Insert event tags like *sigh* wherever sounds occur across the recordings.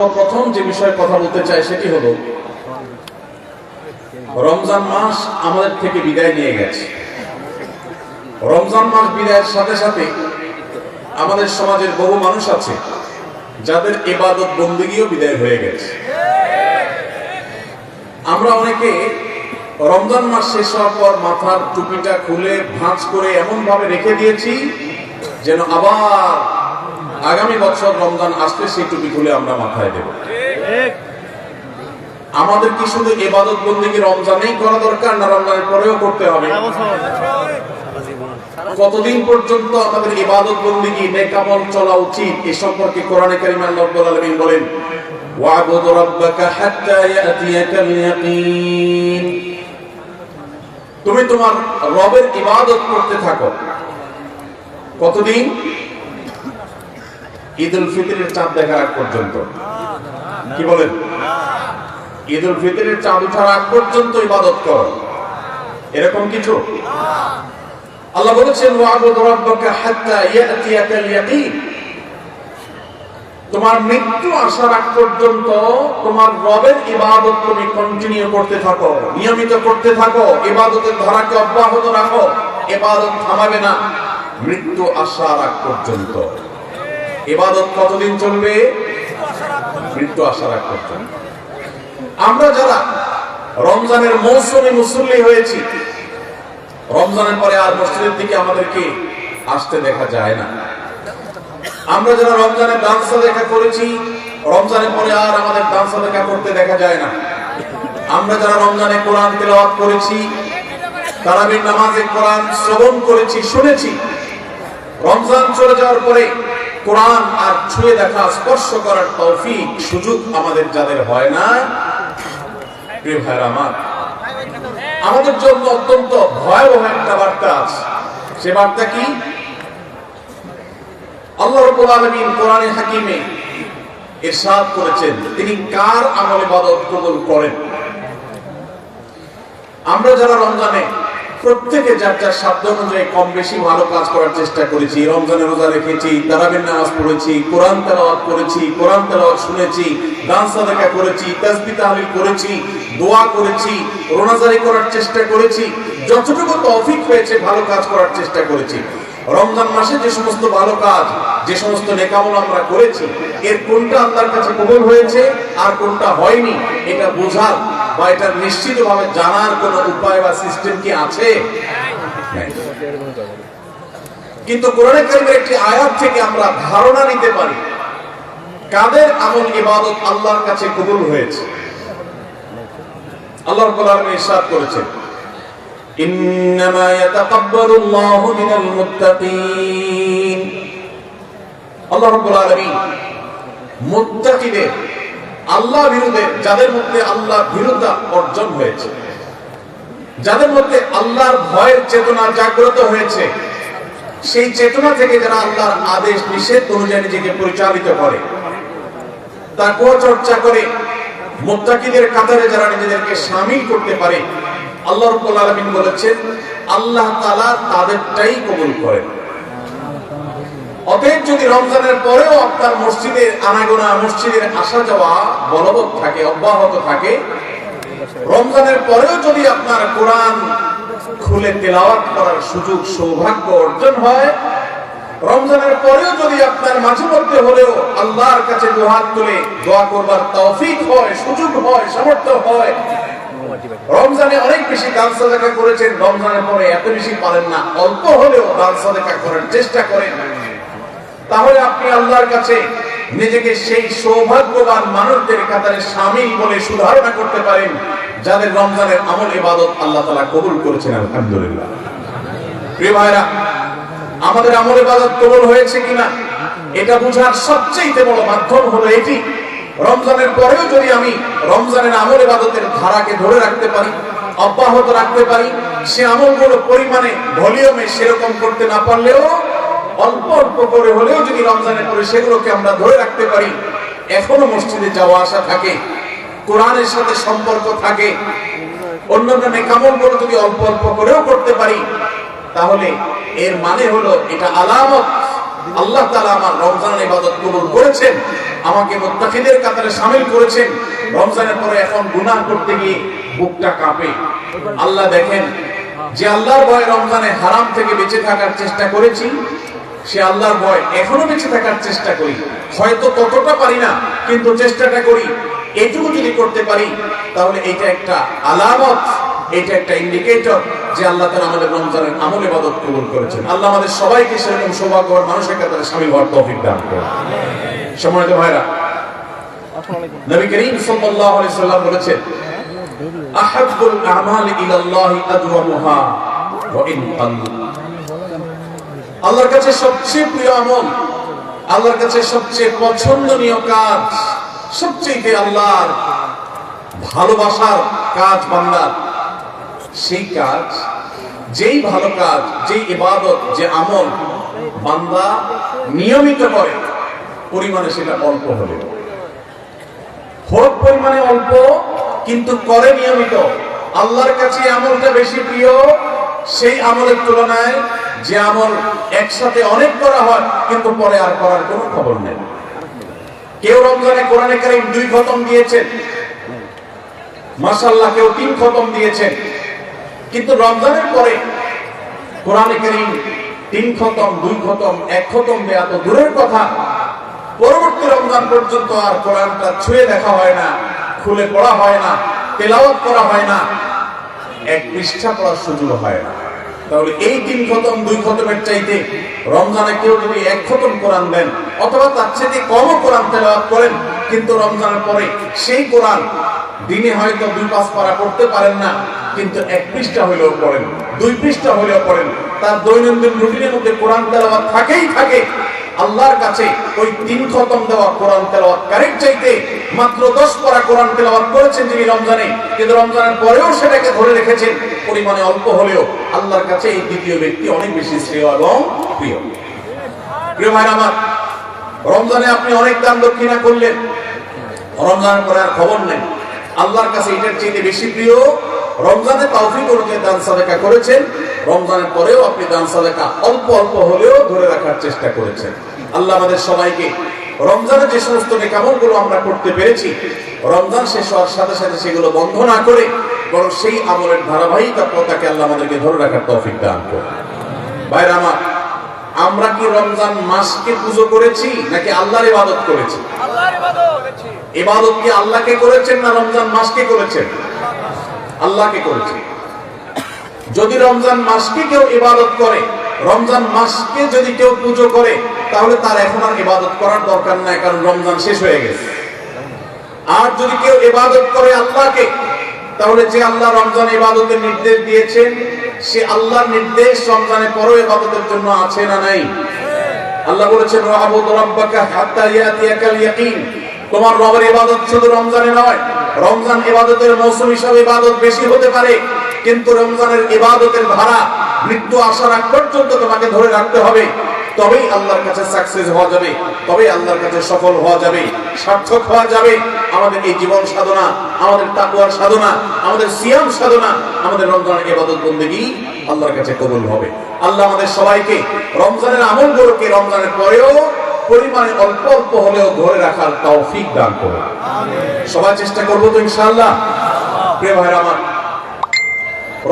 প্রথম যে বিষয়ে কথা বলতে চাই সেটি হলো, রমজান মাস আমাদের থেকে বিদায় নিয়ে গেছে। রমজান মাস বিদায়ের সাথে সাথে আমাদের সমাজের বহু মানুষ আছে যাদের এবাদত বন্দীগীও বিদায় হয়ে গেছে। আমরা অনেকে রমজান মাস শেষ হওয়ার পর মাথার টুপিটা খুলে ভাঁজ করে এমন ভাবে রেখে দিয়েছি যেন আবার আগামী বছর রমজান আসলে সেই টুপি খুলে আমরা মাথায় দেব। আমাদের কি শুধু এবাদত বন্দীকে রমজানেই করা দরকার না রমজানের পরেও করতে হবে? কতদিন পর্যন্ত আমাদের ইবাদত বন্দিগি নেকামল চলা উচিত? এ সম্পর্কে কোরআনে কারিমে আল্লাহ রাব্বুল আলামিন বলেন ওয়াবুদ রাব্বাকা হাত্তা ইয়াতিয়াকাল ইয়াকিন তুমি তোমার রবের ইবাদত করতে থাকো। কতদিন? ঈদ উল ফিতরের চাঁদ দেখার আগ পর্যন্ত। কি বলেন? ঈদ উল ফিতরের চাঁদ ওঠার আগ পর্যন্ত ইবাদত করো। এরকম কিছু? আল্লাহ বলেছেন, ওয়াবুদ রাব্বাকা হাত্তা ইয়াতিয়াকাল ইয়াকিন তোমার মৃত্যু আসার আগ পর্যন্ত তোমার রবের ইবাদত তুমি কন্টিনিউ করতে থাকো, নিয়মিত করতে থাকো, ইবাদতের ধারাকে অব্যাহত রাখো, ইবাদত থামাবে না। মৃত্যু আসার আগ পর্যন্ত। ইবাদত কতদিন চলবে? মৃত্যু আসার আগ পর্যন্ত। আমরা যারা রমজানের মৌসুমে মুসল্লি হয়েছি, রমজানের পরে আর মসজিদের দিকে আমাদেরকে আসতে দেখা যায় না। আমরা যারা রমজানের ডান্সা দেখা করেছি, রমজানের পরে আর আমাদের ডান্সা দেখা করতে দেখা যায় না। আমরা যারা রমজানে কোরআন তেলাওয়াত করেছি, তারাবির নামাজে কোরআন শ্রবণ করেছি, শুনেছি, রমজান চলে যাওয়ার পরে কোরআন আর ছুঁয়ে দেখা, স্পর্শ করার তৌফিক, সুযোগ আমাদের যাদের হয় না আমার, আমাদের জন্য অত্যন্ত ভয়াবহ একটা বার্তা আছে। সে বার্তা কি? আল্লাহ রাব্বুল আলামিন কোরআনে হাকিমে ইরশাদ করেছেন, তিনি কার আমল ইবাদত কবুল করেন? আমরা যারা রমজানে প্রত্যেকে যার যার সাধ্য অনুযায়ী কম বেশি ভালো কাজ করার চেষ্টা করেছি, রমজানের রোজা রেখেছি, তারাবির নামাজ পড়েছি, কোরআন তেলাওয়াত করেছি, কোরআন তেলাওয়াত শুনেছি, গান সাদাকা করেছি, তাসবিহ তাহলিল করেছি, দোয়া করেছি, রোনাজারি করার চেষ্টা করেছি, যতটুকু তৌফিক হয়েছে ভালো কাজ করার চেষ্টা করেছি। রমজান মাসে যে সমস্ত ভালো কাজ, যে সমস্ত নেকামল আমরা করেছি, এর কোনটা আল্লাহর কাছে কবুল হয়েছে আর কোনটা হয়নি, এটা বোঝার বা এটা নিশ্চিতভাবে জানার কোন উপায় বা সিস্টেম কি আছে? কিন্তু কোরআনে কারিমের একটি আয়াত থেকে আমরা ধারণা নিতে পারি, কাদের আমল ইবাদত আল্লাহর কাছে কবুল হয়েছে? আল্লাহ রাব্বুল আলামিন ইরশাদ করেছেন, ইন্নামা ইয়াতাকাব্বালু আল্লাহু মিনাল মুত্তাকিন। আল্লাহ রাব্বুল আলামিন মুত্তাকিদের আল্লাহ বিরুদ্ধে, যাদের মধ্যে আল্লাহ বিরুদ্ধা অর্জন হয়েছে। যাদের মধ্যে আল্লাহর ভয়ের চেতনা জাগ্রত হয়েছে, সেই চেতনা থেকে যারা আল্লাহর আদেশ, নিষেধ অনুযায়ী নিজেকে পরিচালিত করে তাকুয়া চর্চা করে, মুত্তাকিদের কাতারে যারা নিজেদেরকে সামিল করতে পারে, আল্লাহ রাব্বুল বলেছেন, আল্লাহ তাআলা তাদেরটাই কবুল করেন। অতএব যদি রমজানের পরেও আপনার মসজিদের আনাগোনা, মসজিদের আসা যাওয়া বলবৎ থাকে, অব্যাহত থাকে, রমজানের পরেও যদি আপনার কোরআন খুলে তেলাওয়াত করার সুযোগ, সৌভাগ্য অর্জন হয়, রমজানের পরেও যদি আপনার মাঝে মধ্যে হলেও আল্লাহর কাছে দুহাত তুলে দোয়া করবার তৌফিক হয়, সুযোগ হয়, সামর্থ্য হয়, রমজানে অনেক বেশি দান সাদাকা করেছেন, রমজানের পরে এত বেশি পারেন না, অল্প হলেও দান সাদাকা করার চেষ্টা করেন। তাহলে আপনি আল্লাহর কাছে নিজেকে সেই সৌভাগ্যবান মানুষদের কাতারে সামিল বলে সুধারণা করতে পারেন, যাদের রমজানের আমল ইবাদত আল্লাহ তাআলা কবুল করেছেন, আলহামদুলিল্লাহ। প্রিয় ভাইরা, আমাদের আমল ইবাদত কবুল হয়েছে কিনা, এটা বোঝার সবচেয়ে বড় মাধ্যম হলো এটি। রমজানের পরেও যদি আমি রমজানের আমল ইবাদতের ধারাকে ধরে রাখতে পারি, অব্যাহত রাখতে পারি, সে আমলগুলো পরিমাণে ভলিউমে সেরকম করতে না পারলেও অল্প অল্প করে হলেও যদি রমজানের পরে সেগুলোকে আমরা ধরে রাখতে পারি। এখনও মসজিদে যাওয়া আসা থাকে, কোরআনের সাথে সম্পর্ক থাকে, অন্যান্য নেকামলগুলো যদি অল্প অল্প করেও করতে পারি, তাহলে এর মানে হলো এটা আলামত। আল্লাহ তালা আমার রমজানের ইবাদত কবুল করেছেন, আমাকে মোত্তাকিদের কাতারে সামিল করেছেন। রমজানের পরে এখন গুনাহ করতে গিয়ে বুকটা কাঁপে। আল্লাহ দেখেন, যে আল্লাহর ভয় রমজানে হারাম থেকে বেঁচে থাকার চেষ্টা করেছি সে আল্লাহর ভয়। এখনও বেঁচে থাকার চেষ্টা করি। হয়তো ততটা পারি না, কিন্তু চেষ্টাটা করি। এইটুকু যদি করতে পারি, তাহলে এটা একটা আলামত, এটা একটা ইন্ডিকেটর যে আল্লাহ তাআলা আমাদের রমজানের আমল ইবাদত কবুল করেছেন। আল্লাহ আমাদের সবাইকে সেরকম সৌভাগ্যবান মানুষের কাতারে শামিল হওয়ার তৌফিক দান করুন। সম্মানিত ভাইরা নবী করিম সাল্লাল্লাহু আলাইহি সাল্লাম বলেছেন, আহাব্বুল আমালি ইলাল্লাহি ওয়া ইন আল্লাহর কাছে সবচেয়ে প্রিয় আমল, আল্লাহর কাছে সবচেয়ে পছন্দনীয় কাজ, সবচেয়ে আল্লাহর ভালোবাসার কাজ বান্দার সেই কাজ, যেই ভালো কাজ, যেই ইবাদত, যে আমল বান্দা নিয়মিত করে, পরিমাণে সেটা অল্প হলে। হোক পরিমাণে অল্প, কিন্তু করে নিয়মিত। আল্লাহর কাছে আমলটা বেশি প্রিয়, সেই আমলের তুলনায় যে আমল একসাথে অনেক করা হয়, কিন্তু পরে আর করার কোনো খবর নেই। কেউ রমজানে কোরআনে কারিম দুই খতম দিয়েছেন। মাসাল্লাহ কেউ তিন খতম দিয়েছেন। কিন্তু রমজানের পরে কোরআনে কারিম তিন খতম, দুই খতম, এক খতম দেয়া তো দূরের কথা। পরবর্তী রমজান পর্যন্ত আর কোরআনটা ছুঁয়ে দেখা হয় না, খুলে পড়া হয় না, তেলাওয়াত করা হয় না, এক পৃষ্ঠা পড়ার সুযোগ হয় না। তাহলে এই তিন খতম, দুই খতমের চাইতে রমজানে কেউ যদি এক খতম কোরআন দেন, অথবা তার চাইতে কমও কোরআন তেলাওয়াত করেন, কিন্তু রমজানের পরে সেই কোরআন দিনে হয়তো দুই পাঁচ পারা করতে পারেন না কিন্তু এক পৃষ্ঠা হইলেও পড়েন, দুই পৃষ্ঠা হইলেও পড়েন। তার দৈনন্দিন রুটিনের মধ্যে কোরআন তেলাওয়াত থাকেই থাকে। আল্লাহর কাছে ওই তিন খতম দেওয়া কোরআন তেলাওয়াত কারেক্ট চাইতে মাত্র দশ পারা কোরআন তেলাওয়াত করেছেন যিনি রমজানে। কিন্তু রমজানের পরেও সেটাকে ধরে রেখেছেন। পরিমাণে অল্প হলেও আল্লাহর কাছে এই দ্বিতীয় ব্যক্তি অনেক বেশি শ্রেয় এবং প্রিয়। প্রিয় ভাই আমার, রমজানে আপনি অনেক দান দক্ষিণা করলেন। রমজানের পরে আর খবর নেই। আল্লাহর কাছে এটার চেয়ে বেশি প্রিয় রমজানে তৌফিক অনুযায়ী দান সাদাকা করেছেন। রমজানের পরেও আপনি দান সাদাকা অল্প অল্প হলেও ধরে রাখার চেষ্টা করেছেন। আল্লাহ আমাদের সবাইকে রমজানে যে সমস্ত নেকামলগুলো আমরা করতে পেরেছি, রমজান শেষ হওয়ার সাথে সাথে সেগুলো বন্ধ না করে বরং সেই আমলের ধারাবাহিকতা পতাকে আল্লাহ আমাদেরকে ধরে রাখার তৌফিক দান করে ভাইরা আমার, আমরা কি রমজান মাসকে পুজো করেছি নাকি আল্লাহর ইবাদত করেছি? আল্লাহর ইবাদত কি আল্লাহকে করেছেন না রমজান মাসকে করেছেন? আল্লাহকে করেছেন যদি রমজান মাসকে কেউ ইবাদত করে, রমজান মাসকে যদি কেউ পুজো করে, তাহলে তার এখন আর ইবাদত করার দরকার নাই, কারণ রমজান শেষ হয়ে গেছে। আর যদি কেউ ইবাদত করে আল্লাহকে, তাহলে যে আল্লাহ রমজান ইবাদতের নির্দেশ দিয়েছেন, সে আল্লাহর নির্দেশ রমজানে পরও ইবাদতের জন্য আছে না নাই? আল্লাহ বলেছেন রাবুদ রাব্বাকা হাত্তা ইয়াতিয়াকাল ইয়াকিন। তোমার রবের ইবাদত শুধু রমজানে নয়, রমজান ইবাদতের মৌসুম হিসাবে ইবাদত বেশি হতে পারে, কিন্তু রমজানের ইবাদতের ধারা মৃত্যু আসার আগ পর্যন্ত তোমাকে ধরে রাখতে হবে। তবেই আল্লাহর কাছে সাকসেস হওয়া যাবে, তবেই আল্লাহর কাছে সফল হওয়া যাবে, সার্থক হওয়া যাবে। আমাদের এই জীবন সাধনা, আমাদের তাকুয়ার সাধনা, আমাদের সিয়াম সাধনা, আমাদের রমজানের ইবাদত বন্দেগী আল্লাহর কাছে কবুল হবে। আল্লাহ আমাদের সবাইকে রমজানের আমলগুলোকে রমজানের পরেও পরিমাণে অল্প অল্প হলেও ধরে রাখার তৌফিক দান করুন। সবাই চেষ্টা করব তো ইনশাআল্লাহ। প্রিয় ভাইরা আমার,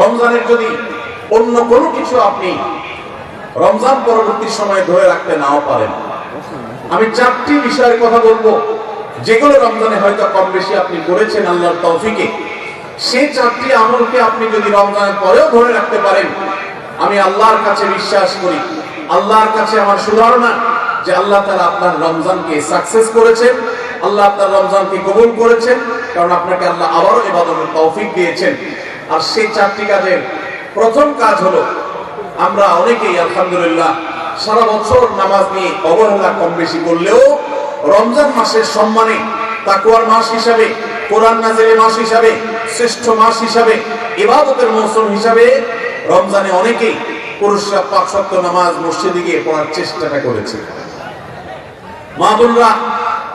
রমজানের যদি অন্য কোনো কিছু আপনি রমজান পরবর্তী সময় ধরে রাখতে নাও পারেন। আমি চারটি বিষয়ের কথা বলব। যেগুলো রমজানে হয়তো কম বেশি আপনি করেছেন আল্লাহর তৌফিকে, সেই চারটি আমলকে আপনি যদি রমজানের পরেও ধরে রাখতে পারেন, আমি আল্লাহর কাছে বিশ্বাস করি। আল্লাহর কাছে আমার সুধারণা যে আল্লাহ তারা আপনার রমজানকে সাকসেস করেছেন, আল্লাহ আপনার রমজানকে কবুল করেছেন, কারণ আপনাকে আল্লাহ আবারও এবাদতের তৌফিক দিয়েছেন। আর সেই চারটি কাজের প্রথম কাজ হলো, আমরা অনেকেই আলহামদুলিল্লাহ সারা বছর নামাজ নিয়ে অবহেলা কম বেশি করলেও রমজান মাসের সম্মানে তাকুয়ার মাস হিসাবে, কোরআন নাজিরের মাস হিসাবে, শ্রেষ্ঠ মাস হিসাবে, ইবাদতের মৌসুম হিসাবে রমজানে অনেকেই পুরুষরা পাঁচ সপ্ত নামাজ মসজিদে গিয়ে পড়ার চেষ্টাটা করেছে। মা বোনরা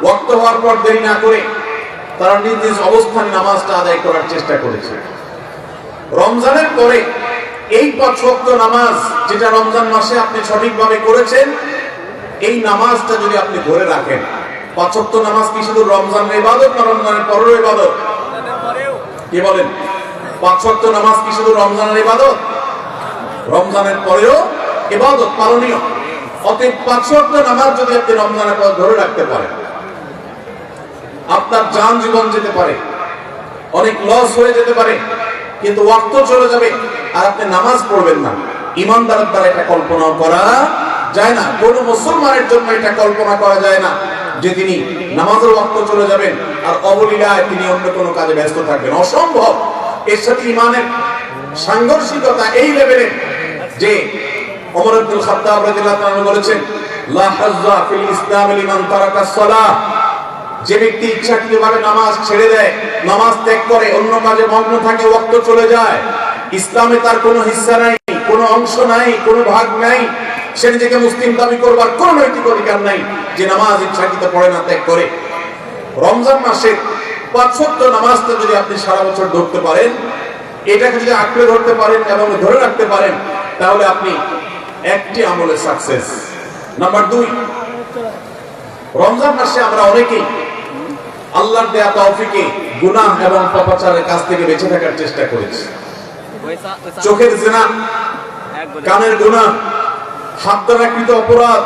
ওয়াক্ত হওয়ার পর দেরি না করে তারা নিজ নিজ অবস্থানে নামাজটা আদায় করার চেষ্টা করেছে। রমজানের পরে এই পাঁচ ওয়াক্ত নামাজ যেটা রমজান মাসে আপনি সঠিকভাবে করেছেন, এই নামাজটা যদি আপনি ধরে রাখেন পাঁচক্ত নামাজ কি শুধু রমজানের ইবাদত না রমজানের পরের ইবাদত? কি বলেন? পাঁচক্ত নামাজ কি শুধু রমজানের ইবাদত? রমজানের পরেও ইবাদত পালনীয়। আপনার যান জীবন যেতে পারে, অনেক লস হয়ে যেতে পারে, কিন্তু ওয়াক্ত চলে যাবে আর আপনি নামাজ পড়বেন না। ইমানদারের দ্বারা এটা কল্পনা করা যায় না। কোন মুসলমানের জন্য এটা কল্পনা করা যায় না যে তিনি নামাজের ওয়াক্ত চলে যাবেন আর অবলীলায় তিনি অন্য কোনো কাজে ব্যস্ত থাকবেন। অসম্ভব। এর সাথে ইমানের সাংঘর্ষিকতা এই লেভেলের যে ওমর আব্দুল খাত্তাব রাদিয়াল্লাহু তাআলা বলেছেন, লা হাজ্জা ফিল ইসলাম লিমান তারাকা সালাহ। যে ব্যক্তি ইচ্ছাকৃতভাবে নামাজ ছেড়ে দেয়, নামাজ ত্যাগ করে, অন্য কাজে মগ্ন থাকে, ওয়াক্ত চলে যায়। ইসলামে তার কোনো হিস্সা নাই, কোনো অংশ নাই, কোনো ভাগ নাই। সে নিজেকে মুসলিম দাবি করবার কোনো নৈতিক অধিকার নাই যে নামাজ ইচ্ছাকৃত পড়ে না, ত্যাগ করে। রমজান মাসে পাঁচ সত্য নামাজটা যদি আপনি সারা বছর ধরতে পারেন, এটাকে যদি আঁকড়ে ধরতে পারেন এবং ধরে রাখতে পারেন, তাহলে আপনি একটি আমলে সাকসেস নাম্বার দুই, রমজান মাসে আমরা অনেকেই আল্লাহর দেয়া তৌফিকে, গুনাহ এবং পাপাচারের কাছ থেকে বেঁচে থাকার চেষ্টা করেছি। চোখের জেনা, কানের গুনাহ হাত দ্বারাকৃত অপরাধ,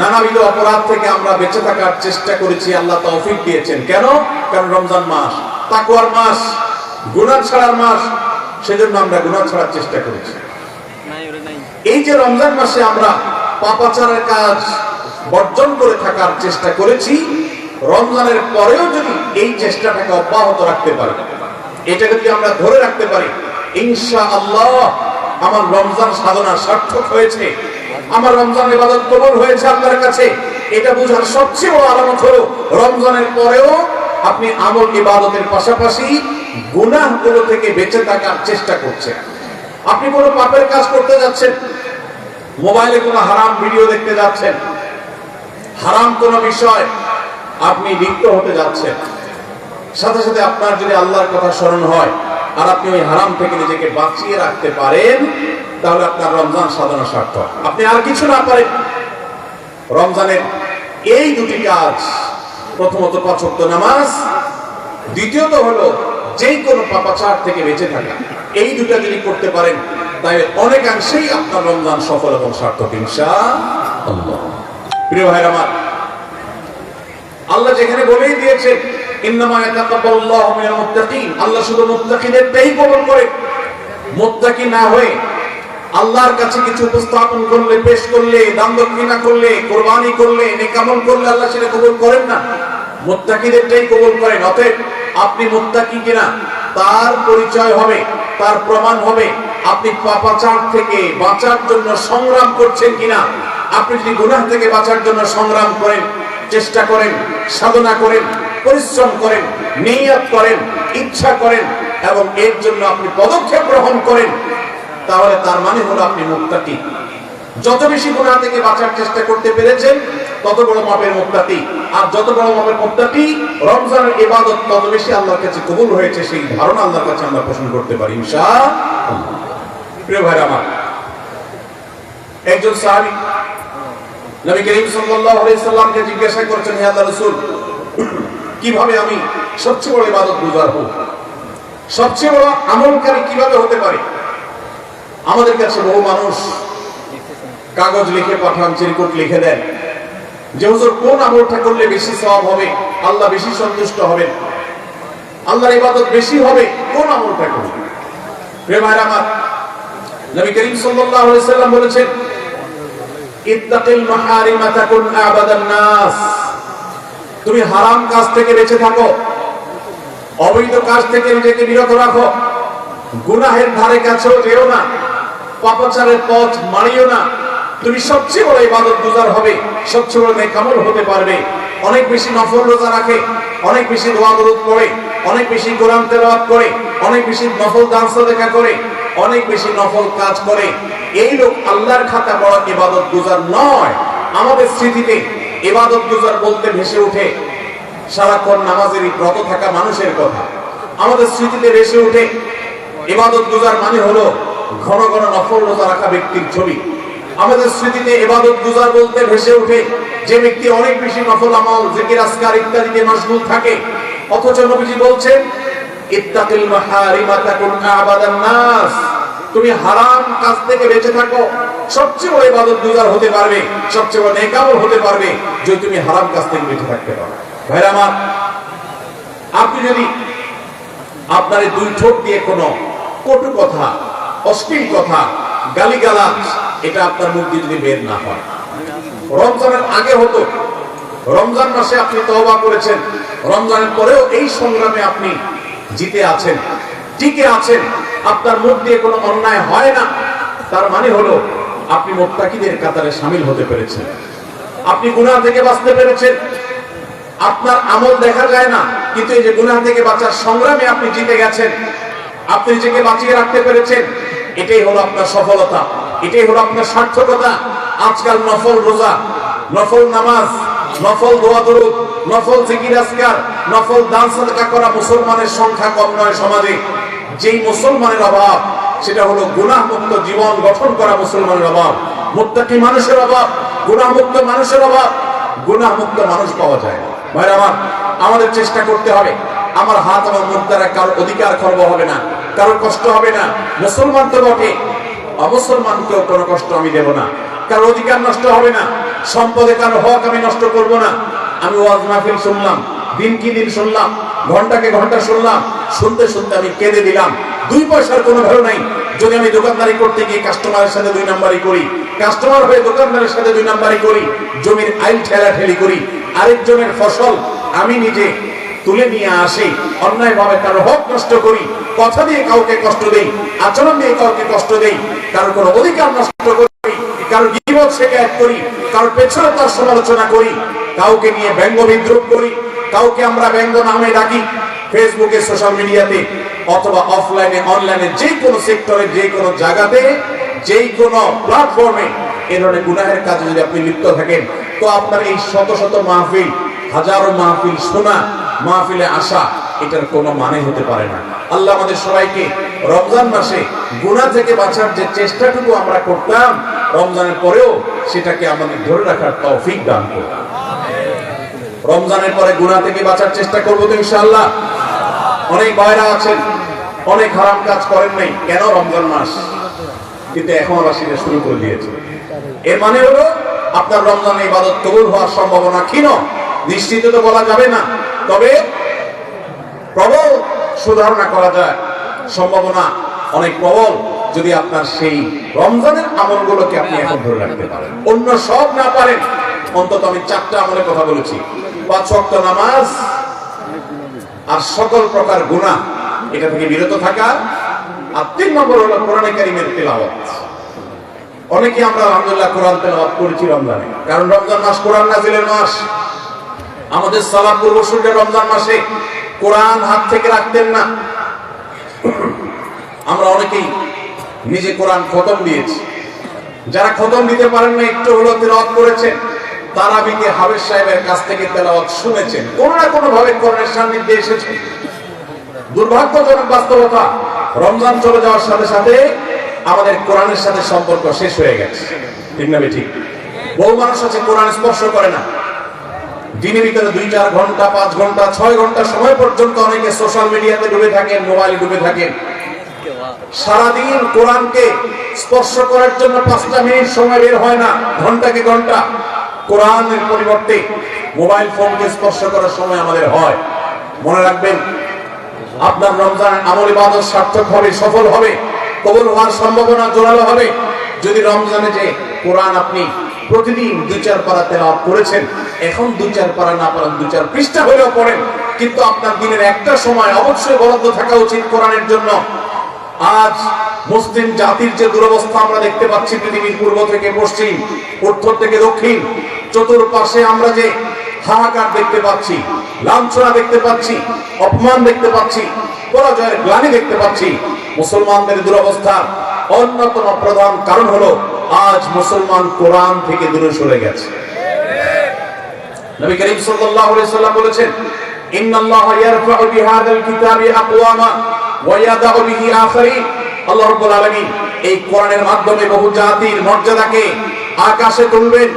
নানাবিধ অপরাধ থেকে আমরা বেঁচে থাকার চেষ্টা করেছি, আল্লাহ তৌফিক দিয়েছেন। কেন? কারণ রমজান মাস, তাকওয়ার মাস, গুনাহ ছাড়ার মাস, সেজন্য আমরা গুনাহ ছাড়ার চেষ্টা করেছি। এই যে রমজান মাসে আমরা পাপাচারের কাজ বর্জন করে থাকার চেষ্টা করেছি, রমজানের পরেও যদি এই চেষ্টাটাকে অব্যাহত রাখতে পারি, এটা যদি আমরা ধরে রাখতে পারি ইনশা আল্লাহ আমার রমজান সাধনা সার্থক হয়েছে, আমার রমজান ইবাদত কবুল হয়েছে আপনার কাছে, এটা বোঝার সবচেয়ে বড় আলামত হলো রমজানের পরেও আপনি আমল ইবাদতের পাশাপাশি গুনাহগুলো থেকে বেঁচে থাকার চেষ্টা করছেন। আপনি কোনো পাপের কাজ করতে যাচ্ছেন, মোবাইলে কোনো হারাম ভিডিও দেখতে যাচ্ছেন, হারাম কোনো বিষয় আপনি লিপ্ত হতে যাচ্ছেন, সাথে সাথে আপনার যদি আল্লাহর কথা স্মরণ হয় আর আপনি ওই হারাম থেকে নিজেকে বাঁচিয়ে রাখতে পারেন, তাহলে আপনার রমজান সাধনা সার্থক। আপনি আর কিছু না পারেন। রমজানের এই দুটি কাজ, প্রথমত পাঁচক্ত নামাজ, দ্বিতীয়ত হলো যে কোনো পাপাচার থেকে বেঁচে থাকা। এই দুটা যদি করতে পারেন, তাহলে অনেকাংশেই আপনার রমজান সফল এবং সার্থক ইনশা প্রিয় ভাইর আমার, আল্লাহ যেখানে বলেই দিয়েছে আল্লাহ শুধু মুত্তাকিদেরটাই কবুল করে। মুত্তাকি না হয়ে আল্লাহর কাছে কিছু উপস্থাপন করলে, পেশ করলে, দান দক্ষিণা করলে, কোরবানি করলে নেকামল করলে আল্লাহ সেটা কবুল করেন না। মুত্তাকিদেরটাই কবুল করেন। অতএব আপনি মুত্তাকি কিনা, তার পরিচয় হবে। তার প্রমাণ হবে। আপনি পাপাচার থেকে বাঁচার জন্য সংগ্রাম করছেন কিনা? আপনি যদি গুনাহ থেকে বাঁচার জন্য সংগ্রাম করেন, চেষ্টা করেন, সাধনা করেন, পরিশ্রম করেন, নিয়ত করেন, ইচ্ছা করেন, এবং এর জন্য আপনি পদক্ষেপ গ্রহণ করেন, তাহলে তার মানে হলো আপনি মুক্তাটি যত বেশি গুনাহ থেকে বাঁচার চেষ্টা করতে পেরেছেন তত বড় মাপের মুক্তাটি আর যত বড় মাপের মুক্তাটি রমজানের ইবাদত তত বেশি আল্লাহর কাছে কবুল হয়েছে, সেই ধারণা আল্লাহর কাছে আমরা পোষণ করতে পারি প্রিয় ভাইরা আমার, একজন সাহাবী নবী করিম সাল্লাল্লাহু আলাইহি সাল্লামকে জিজ্ঞাসা করেছেন, হে আল্লাহর রাসূল, কীভাবে আমি সবচেয়ে বড় ইবাদত গুজার হব? সবচেয়ে বড় আমলকারী কীভাবে হতে পারে? আমাদের কাছে বহু মানুষ কাগজ লিখে পাঠান, চিরকুট লিখে দেন। যে হুজুর কোন আমলটা করলে বেশি সওয়াব হবে? আল্লাহ বেশি সন্তুষ্ট হবেন। আল্লাহর ইবাদত বেশি হবে, কোন আমলটা প্রিয় ভাইরা আমার, নবী করিম সাল্লাল্লাহু আলাইহি সাল্লাম বলেছেন, ইত্তাকিল মাহারিমা তাকুন আবাদান নাস। তুমি হারাম কাজ থেকে বেঁচে থাকো, অবৈধ কাজ থেকে নিজেকে বিরত রাখো, গুনাহের ধারে কাছেও যেও না, পাপাচারের পথ মারিও না। তুমি সবচেয়ে বড় ইবাদত গুজার হবে। বড় নেকামল হতে পারবে। অনেক বেশি নফল রোজা রাখে, অনেক বেশি দোয়া দরুদ করে অনেক বেশি কোরআন তেলাওয়াত করে, অনেক বেশি নফল দান সাদাকা করে, অনেক বেশি নফল কাজ করে। এই লোক আল্লাহর খাতা বড় ইবাদত গুজার নয়। আমাদের স্মৃতিতে ইবাদত গুজার বলতে ভেসে ওঠে সারাক্ষণ নামাজেরই ব্রত থাকা মানুষের কথা। আমাদের স্মৃতিতে ভেসে ওঠে, ইবাদত গুজার মানে হলো ঘন ঘন নফল রোজা রাখা ব্যক্তির ছবি। আমাদের স্মৃতিতে এবাদত গুজার বলতে ভেসে ওঠে যে ব্যক্তি অনেক বেশি নফল আমল, জিকির আসকার ইত্যাদিতে মশগুল থাকে। অথচ নবীজি বলছেন, ইত্তাকিল মাহারিমা তাকুন আবাদান নাস। তুমি হারাম কাজ থেকে বেঁচে থাকো। সবচেয়ে বড় ইবাদত গুজার হতে পারবে, সবচেয়ে বড় নেকামল হতে পারবে যদি তুমি হারাম কাজ থেকে বেঁচে থাকতে পারো। ভাইরা আমার, আপনি যদি আপনার দুই ঠোঁট দিয়ে কোনো কটু কথা, অশ্লীল কথা, গালিগালাজ এটা আপনার মুখ দিয়ে যদি বের না হয়। রমজানের আগে হতো। রমজান মাসে আপনি তওবা করেছেন। রমজানের পরেও এই সংগ্রামে আপনি জিতে আছেন, টিকে আছেন। আপনার মুখ দিয়ে কোনো অন্যায় হয় না। তার মানে হলো, আপনি মোত্তাকিদের কাতারে সামিল হতে পেরেছেন। আপনি গুনাহ থেকে বাঁচতে পেরেছেন। আপনার আমল দেখা যায় না, কিন্তু এই যে গুনাহ থেকে বাঁচার সংগ্রামে আপনি জিতে গেছেন। আপনি নিজেকে বাঁচিয়ে রাখতে পেরেছেন। এটাই হলো আপনার সফলতা। এটাই হলো আপনার সার্থকতা। আজকাল নফল রোজা, নফল নামাজ, নফল দোয়া দরুদ, নফল জিকির আসকার নফল দান সাদকা করা মুসলমানের সংখ্যা কম নয় সমাজে। যেই মুসলমানের অভাব, সেটা হলো গুনাহ মুক্ত জীবন গঠন করা মুসলমানের অভাব। মুত্তাকি মানুষের অভাব গুনাহ মুক্ত মানুষের অভাব। গুনাহ মুক্ত মানুষ পাওয়া যায় ভাইরা আমার, আমাদের চেষ্টা করতে হবে। আমার হাত আমার মুখ দ্বারা অধিকার খর্ব হবে না কারোর কষ্ট হবে না। মুসলমান তো বটে অমুসলমানকেও কোনো কষ্ট আমি দেব না। কারোর অধিকার নষ্ট হবে না। সম্পদে কারও হক আমি নষ্ট করব না। আমি ওয়াজ মাহফিল শুনলাম, দিন কি দিন শুনলাম, ঘন্টাকে ঘণ্টা শুনলাম, শুনতে শুনতে আমি কেঁদে দিলাম। দুই পয়সার কোনো ভ্যালু নাই। যদি আমি দোকানদারি করতে গিয়ে কাস্টমারের সাথে দুই নাম্বারি করি কাস্টমার হয়ে দোকানদারের সাথে দুই নাম্বারি করি, জমির আইল ঠেলা ঠেলি করি, আরেকজনের ফসল আমি নিজে তুলে নিয়ে আসি। অন্যায় ভাবে কারও হক নষ্ট করি, কথা দিয়ে কাউকে কষ্ট দেই, আচরণ দিয়ে কাউকে কষ্ট দেই, কারও কোনো অধিকার নষ্ট করি, কারও গিবত শেখায়ত করি কারোর পেছনে তার সমালোচনা করি, কাউকে নিয়ে ব্যঙ্গ বিদ্রুপ করি, কাউকে আমরা ব্যঙ্গ নামে ডাকি ফেসবুকে সোশ্যাল মিডিয়াতে অথবা অফলাইনে অনলাইনে যে কোনো সেক্টরে যে কোনো জায়গাতে যেই কোনো প্ল্যাটফর্মে এ ধরনের গুনাহের কাজে যদি আপনি লিপ্ত থাকেন, তো আপনার এই শত শত মাহফিল হাজারো মাহফিল শোনা, মাহফিলে আসা, এটার কোনো মানে হতে পারে না। আল্লাহ আমাদের সবাইকে রমজান মাসে গুনাহ থেকে বাঁচার যে চেষ্টাটুকু আমরা করতাম, রমজানের পরেও সেটাকে আমাদের ধরে রাখার তৌফিক দান করুন রমজানের পরে গুনাহ থেকে বাঁচার চেষ্টা করব তো ইনশাআল্লাহ। অনেক ভাইরা আছেন, অনেক হারাম কাজ করেন নাই, কেন রমজান মাস? কিন্তু এখন আবার সেটা শুরু করে দিয়েছে। এর মানে হলো, আপনার রমজানে ইবাদত কবুল হওয়ার সম্ভাবনা ক্ষীণ। নিশ্চিত তো বলা যাবে না। তবে প্রবল সুধারণা করা যায়। সম্ভাবনা অনেক প্রবল যদি আপনার সেই রমজানের আমলগুলোকে আপনি এখন ধরে রাখতে পারেন। অন্য সব না পারেন, অন্তত আমি চারটা আমলের কথা বলেছি। পাঁচ ওয়াক্ত নামাজ আর সকল প্রকার গুনাহ, এটা থেকে বিরত থাকা। আর তিন নম্বর হলো কোরআনে কারিমের তেলাওয়াত। অনেকে আমরা আলহামদুলিল্লাহ কোরআন তেলাওয়াত করেছি রমজানে। কারণ রমজান মাস কোরআন নাজিলের মাস। আমাদের সালাম পূর্বসূর্যের রমজান মাসে। কোরআন হাত থেকে রাখতেন না। আমরা অনেকেই নিজে কোরআন খতম দিয়েছি। যারা খতম দিতে পারেন না, একটু হলো তেলাওয়াত করেছেন। তারাবিকে হাবেজ সাহেবের কাছ থেকে তেলাওয়াত শুনেছেন। কোনো না কোনো ভাবে কোরআনের সান্নিধ্যে এসেছে দুর্ভাগ্যজনক বাস্তবতা, রমজান চলে যাওয়ার সাথে সাথে আমাদের কোরআনের সাথে সম্পর্ক শেষ হয়ে গেছে। ঠিক না ঠিক? বহু মানুষ আছে কোরআন স্পর্শ করে না। দিনের ভিতরে দুই চার ঘণ্টা, পাঁচ ঘণ্টা, ছয় ঘণ্টা সময় পর্যন্ত অনেকে সোশ্যাল মিডিয়াতে ডুবে থাকেন মোবাইলে ডুবে থাকেন। সারাদিন কোরআনকে স্পর্শ করার জন্য পাঁচটা মিনিট সময় বের হয় না ঘন্টাকে ঘণ্টা। কোরআনের পরিবর্তে মোবাইল ফোনকে স্পর্শ করার সময় আমাদের হয়। মনে রাখবেন, আপনার রমজান আমল ইবাদত সার্থক হবে, সফল হবে, কবুল হওয়ার সম্ভাবনা জোরালো হবে। যদি রমজানে যে কোরআন আপনি প্রতিদিন দুই চার পারা তেলাওয়াত করেছেন। এখন দুই চার পারা না পারেন দুই চার পৃষ্ঠা হলেও পড়েন। কিন্তু আপনার দিনের একটা সময় অবশ্যই বরাদ্দ থাকা উচিত কোরআনের জন্য। আজ মুসলিম জাতির যে দুরবস্থা আমরা দেখতে পাচ্ছি পৃথিবীর পূর্ব থেকে পশ্চিম, উত্তর থেকে দক্ষিণ, চতুর্পাশে আমরা যে হাহাকার দেখতে পাচ্ছি, লাঞ্ছনা দেখতে পাচ্ছি, অপমান দেখতে পাচ্ছি, পরাজয়ের গ্লানি দেখতে পাচ্ছি, মুসলমানদের দুরবস্থার অন্যতম প্রধান কারণ হলো আজ মুসলমান কোরআন থেকে দূরে সরে গেছে। নবী করিম সাল্লাল্লাহু আলাইহি সাল্লাম বলেছেন, ইন্নাল্লাহা ইয়ারফা'ু বিহাদাল কিতাবি আকওয়ামা ওয়া ইয়াদা'ু বিহি আল্লাহ রাব্বুল আলামিন এই কোরআনের মাধ্যমে বহু জাতির মর্যাদাকে আকাশে তুলবেন।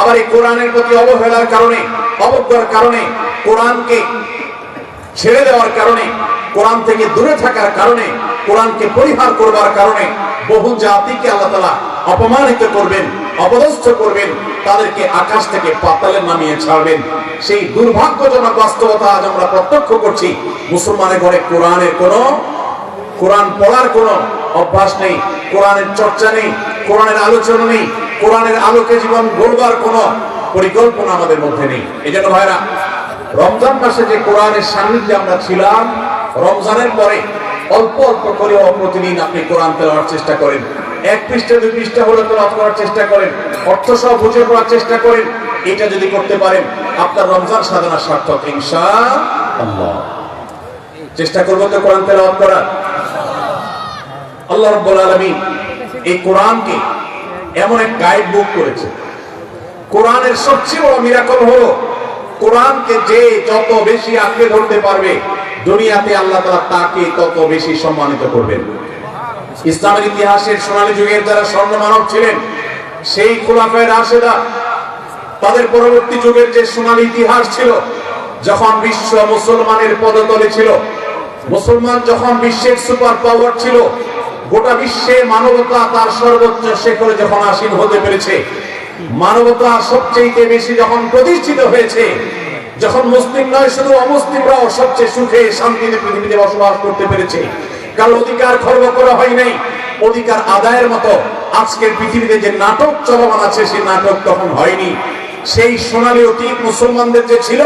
আবার এই কোরআনের প্রতি অবহেলার কারণে, অবজ্ঞার কারণে, কোরআনকে ছেড়ে দেওয়ার কারণে, কোরআন থেকে দূরে থাকার কারণে, কোরআনকে পরিহার করবার কারণে বহু জাতিকে আল্লাহ অপমানিত করবেন, অপদস্থ করবেন, তাদেরকে আকাশ থেকে পাতালে নামিয়ে ছাড়বেন। সেই দুর্ভাগ্যজনক বাস্তবতা আজ আমরা প্রত্যক্ষ করছি। মুসলমানের ঘরে কোরআনের কোনো, কোরআন পড়ার কোনো অভ্যাস নেই, কোরআনের চর্চা নেই, কোরআনের আলোচনা নেই, কোরআনের আলোকে জীবন গড়বার কোনো পরিকল্পনা আমাদের মধ্যে নেই। এই জন্য ভাইরা, রমজান মাসে যে কোরআনের সান্নিধ্যে আমরা ছিলাম, রমজানের পরে অল্প অল্প করে প্রতিদিন আপনি কোরআন তেলাওয়ার চেষ্টা করেন। এক পৃষ্ঠা, দুই পৃষ্ঠা হলে তেলাওয়াত করার চেষ্টা করেন। অর্থ সহ বুঝে পড়ার চেষ্টা করেন। এটা যদি করতে পারেন, আপনার রমজান সাধনা সার্থক ইনশা চেষ্টা করব তো কোরআন তেলাওয়াত করার। আল্লাহ রাব্বুল আলামিন এই কোরআনকে এমন এক গাইড বুক করেছে। কোরআনের সবচেয়ে বড় মিরাকল হলো, কোরআনকে যে যত বেশি আঁকড়ে ধরতে পারবে, দুনিয়াতে আল্লাহ তাআলা তাকে তত বেশি সম্মানিত করবেন। ইসলামের ইতিহাসের সোনালী যুগের যারা স্বর্ণ মানব ছিলেন, সেই খোলাফায় রাশেদা, তাদের পরবর্তী যুগের যে সোনালী ইতিহাস ছিল, যখন বিশ্ব মুসলমানের পদতলে ছিল, মুসলমান যখন বিশ্বের সুপার পাওয়ার ছিল, গোটা বিশ্বে মানবতা তার সর্বোচ্চ শেখরে যখন আসীন হতে পেরেছে, মানবতা সবচেয়ে বেশি যখন প্রতিষ্ঠিত হয়েছে, যখন মুসলিম নয়, শুধু অমুসলিমরাও সবচেয়ে সুখে শান্তিতে পৃথিবীতে বসবাস করতে পেরেছে কারণ অধিকার খর্ব করা হয় নাই। অধিকার আদায়ের মতো আজকের পৃথিবীতে যে নাটক চলমান আছে, সেই নাটক তখন হয়নি। সেই সোনালী অতীত মুসলমানদের যে ছিল,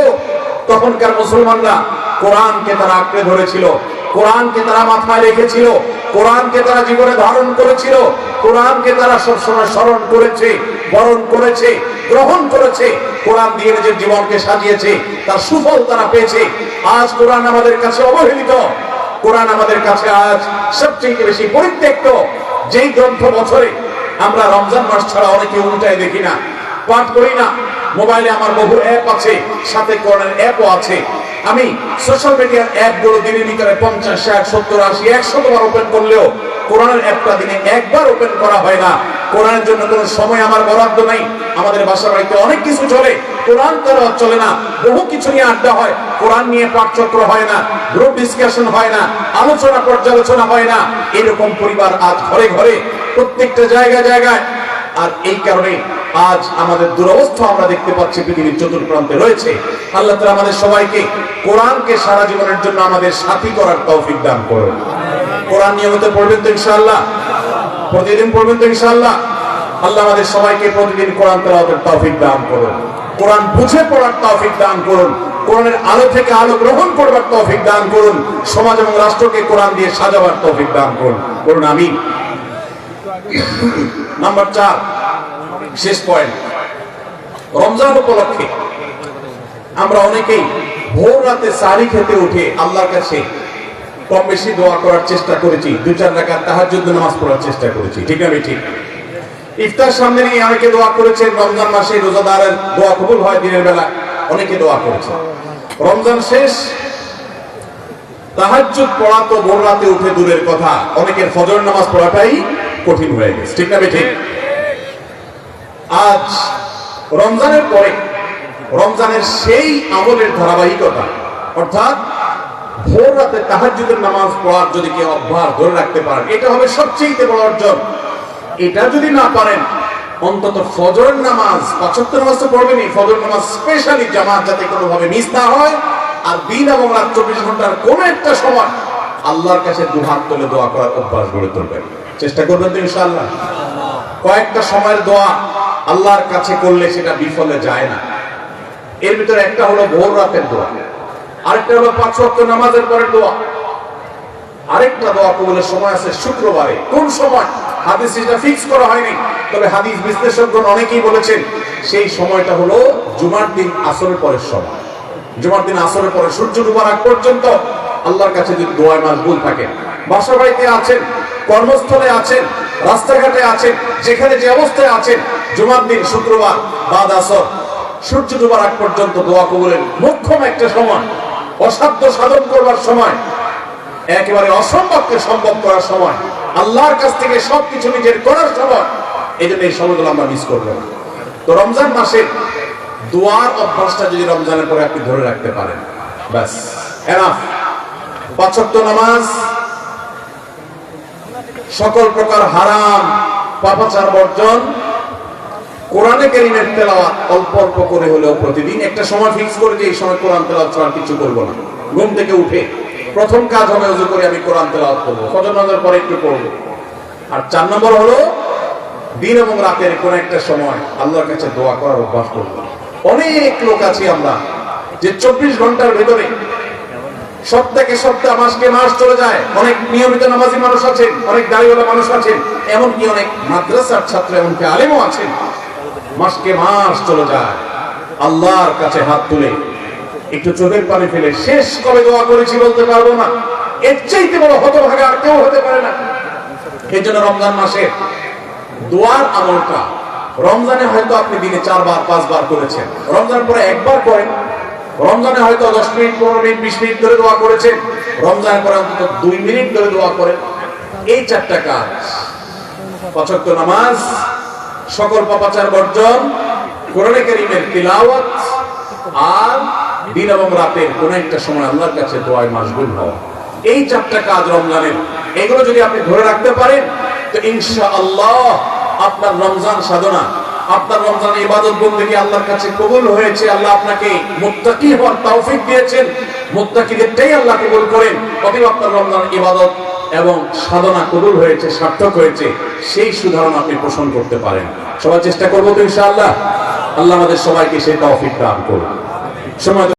তখনকার মুসলমানরা কোরআনকে তারা আঁকড়ে ধরেছিল, কোরআনকে তারা মাথায় রেখেছিল, কোরআনকে তারা জীবনে ধারণ করেছিল, কোরআনকে তারা সবসময় স্মরণ করেছে, বরণ করেছে, গ্রহণ করেছে। কোরআন দিয়ে নিজের জীবনকে সাজিয়েছে, তার সুফল তারা পেয়েছে। আজ কোরআন আমাদের কাছে অবহেলিত। কোরআন আমাদের কাছে আজ সবচেয়ে বেশি পরিত্যক্ত। যেই গ্রন্থ বছরে আমরা রমজান মাস ছাড়া অনেকে উল্টায় দেখি না, পাঠ করি না মোবাইলে আমার বহু অ্যাপ আছে, সাথে কোরআনের অ্যাপও আছে। আমি সোশ্যাল মিডিয়ার অ্যাপগুলো দিনের ভিতরে পঞ্চাশ, ষাট, সত্তর, আশি, একশো বার ওপেন করলেও কোরআনের অ্যাপটা দিনে একবার ওপেন করা হয় না। কোরআনের জন্য কোনো সময় আমার বরাদ্দ নাই। আমাদের বাসা বাড়িতে অনেক কিছু চলে। কোরআন তারা চলে না। বহু কিছু নিয়ে আড্ডা হয়। কোরআন নিয়ে পাঠচক্র হয় না। গ্রুপ ডিসকাশন হয় না। আলোচনা পর্যালোচনা হয় না। এরকম পরিবার আজ ঘরে ঘরে, প্রত্যেকটা জায়গায় জায়গায়। আর এই কারণে আজ আমাদের দুরবস্থা আমরা দেখতে পাচ্ছি, পৃথিবীর চতুর্প্রান্তে রয়েছে। আল্লাহ তাআলা আমাদের সবাইকে কোরআনকে সারা জীবনের জন্য আমাদের সাথী করার তৌফিক দান করুন। কোরআন নিয়মিত পড়বেন তো ইনশাআল্লাহ? প্রতিদিন পড়বেন তো ইনশাআল্লাহ? আল্লাহ আমাদের সবাইকে প্রতিদিন কোরআন তেলাওয়াতের তৌফিক দান করুন। কোরআন বুঝে পড়ার তৌফিক দান করুন। কোরআনের আলো থেকে আলো গ্রহণ করবার তৌফিক দান করুন। সমাজ এবং রাষ্ট্রকে কোরআন দিয়ে সাজাবার তৌফিক দান করুন। করুন আমি *clears throat* নাম্বার চার শেষ পয়েন্ট। রমজান উপলক্ষে আমরা অনেকেই ভোর রাতে সারি খেতে উঠে আল্লাহর কাছে কম বেশি দোয়া করার চেষ্টা করেছি দু চার রাকাত তাহাজ্জুদ নামাজ পড়ার চেষ্টা করেছি, ঠিক আমি ঠিক ইফতার সামনে নিয়ে অনেকে দোয়া করেছেন, রমজান মাসে রোজাদারের দোয়া কবুল হয় দিনের বেলা অনেকে দোয়া করেছে। রমজান শেষ, তাহাজ্জুদ পড়া তো ভোর রাতে উঠে দূরের কথা, অনেকের ফজর নামাজ পড়াটাই কঠিন হয়ে গেছে, ঠিক না ঠিক আজ রমজানের পরে, রমজানের সেই আমলের ধারাবাহিকতা, অর্থাৎ ভোর রাতে তাহাজ্জুদের নামাজ পড়ার যদি কেউ অভ্যাস ধরে রাখতে পারেন, এটা হবে সবচেয়ে বড় অর্জন। এটা যদি না পারেন, অন্তত ফজর নামাজ পাঁচাত্তর নামাজ তো পড়বেনই ফজর নামাজ স্পেশালি জামাত যাতে কোনোভাবে মিস না হয়, আর দিন এবং রাত চব্বিশ ঘণ্টার কোন একটা সময় আল্লাহর কাছে দুহাত তুলে দোয়া করার অভ্যাস গড়ে তুলবেন। চেষ্টা করবেন তো ইনশাআল্লাহ? কয়েকটা সময়ের দোয়া আল্লাহর কাছে করলে সেটা বিফলে যায় না। এর ভিতরে একটা হলো ভোর রাতের দোয়া, আরেকটা হলো পাঁচ ওয়াক্ত নামাজের পরের দোয়া। আরেকটা দোয়া কবুলের সময় আছে শুক্রবারে। কোন সময়? হাদিস এটা ফিক্স করা হয়নি, তবে হাদিস বিশ্লেষকগণ অনেকেই বলেছেন, সেই সময়টা হলো জুমার দিন আসরের পরের সময়। জুমার দিন আসরের পরে সূর্য ডুবার আগ পর্যন্ত আল্লাহর কাছে যদি দোয়ায় মাজবুল থাকেন। বাসা বাড়িতে আছেন কর্মস্থলে আছেন, রাস্তাঘাটে আছেন, যেখানে যে অবস্থায় আছেন, জুমার দিন শুক্রবার, বাদ আসর। সূর্য ডুবার আগ পর্যন্ত দোয়া কবুলের মোক্ষম একটা সময়, অসাধ্য সাধন করবার সময়, একেবারে অসম্ভবকে সম্ভব করার সময়, আল্লাহর কাছ থেকে সবকিছু নিজের করার সময়, এই জন্য এই সময়গুলো আমরা মিস করব তো রমজান মাসে দোয়ার অভ্যাসটা যদি রমজানের পরে আপনি ধরে রাখতে পারেন, ব্যাস এনাফ পাঁচক্ত নামাজ সকল প্রকার হারাম, পাপাচার বর্জন, কোরআনে কারিমের তেলাওয়াত অল্প অল্প করে হলেও প্রতিদিন একটা সময় ফিক্স করে যে এই সময় কোরআন তেলাওয়াত ছাড়া কিছু করব না। ঘুম থেকে উঠে প্রথম কাজ হবে উজু করে আমি কোরআন তেলাওয়াত করব। ফজর নামাজের পরে একটু পড়ব। আর চার নম্বর হলো, দিন এবং রাতের কোন একটা সময় আল্লাহর কাছে দোয়া করার অভ্যাস করব। অনেক লোক আছি আমরা যে চব্বিশ ঘণ্টার ভেতরে সপ্তাহে সপ্তাহ মাসকে মাস চলে যায়। অনেক নিয়মিত নামাজি মানুষ আছেন, অনেক দাঁড়িওয়ালা মানুষ আছেন, এমনকি অনেক মাদ্রাসার ছাত্র, এমনকি আলেমও আছেন। মাসকে মাস চলে যায়। আল্লাহর কাছে হাত তুলে একটু চোখের পানি ফেলে শেষ কবে দোয়া করেছি বলতে পারব না। এর চাইতে বড় হতভাগা আর কেউ হতে পারে না। এই জন্য রমজান মাসে দোয়ার আমলটা, রমজানে হয়তো আপনি দিনে চারবার, পাঁচবার করেছেন। রমজান পরে একবার করেন রমজানে হয়তো দশ মিনিট, পনেরো মিনিট, বিশ মিনিট ধরে দোয়া করেছেন। রমজানের পরে অন্তত দুই মিনিট ধরে দোয়া করেন। এই চারটা কাজ। পঁচাত্তর নামাজ, সকল পাপাচার বর্জন, কোরআনে কারিমের তিলাওয়াত, আর দিন এবং রাতের কোন একটা সময় আল্লাহর কাছে দোয়ায় মাসগুল হওয়া। এই চারটা কাজ রমজানের। এগুলো যদি আপনি ধরে রাখতে পারেন, তো ইনশা আল্লাহ আপনার রমজান সাধনা আপনার রমজান ইবাদত বন্দী আল্লাহর কাছে কবুল হয়েছে? আল্লাহ আপনাকে মুত্তাকি হওয়ার তৌফিক দিয়েছেন। মুত্তাকিদেরটাই আল্লাহ কবুল করেন। অতএব আপনার রমজান ইবাদত এবং সাধনা কবুল হয়েছে, সার্থক হয়েছে, সেই সুধারণা আপনি পোষণ করতে পারেন। সবাই চেষ্টা করব তো ইনশাআল্লাহ। আল্লাহ আমাদের সবাইকে সেই তৌফিক দান করুন। সময়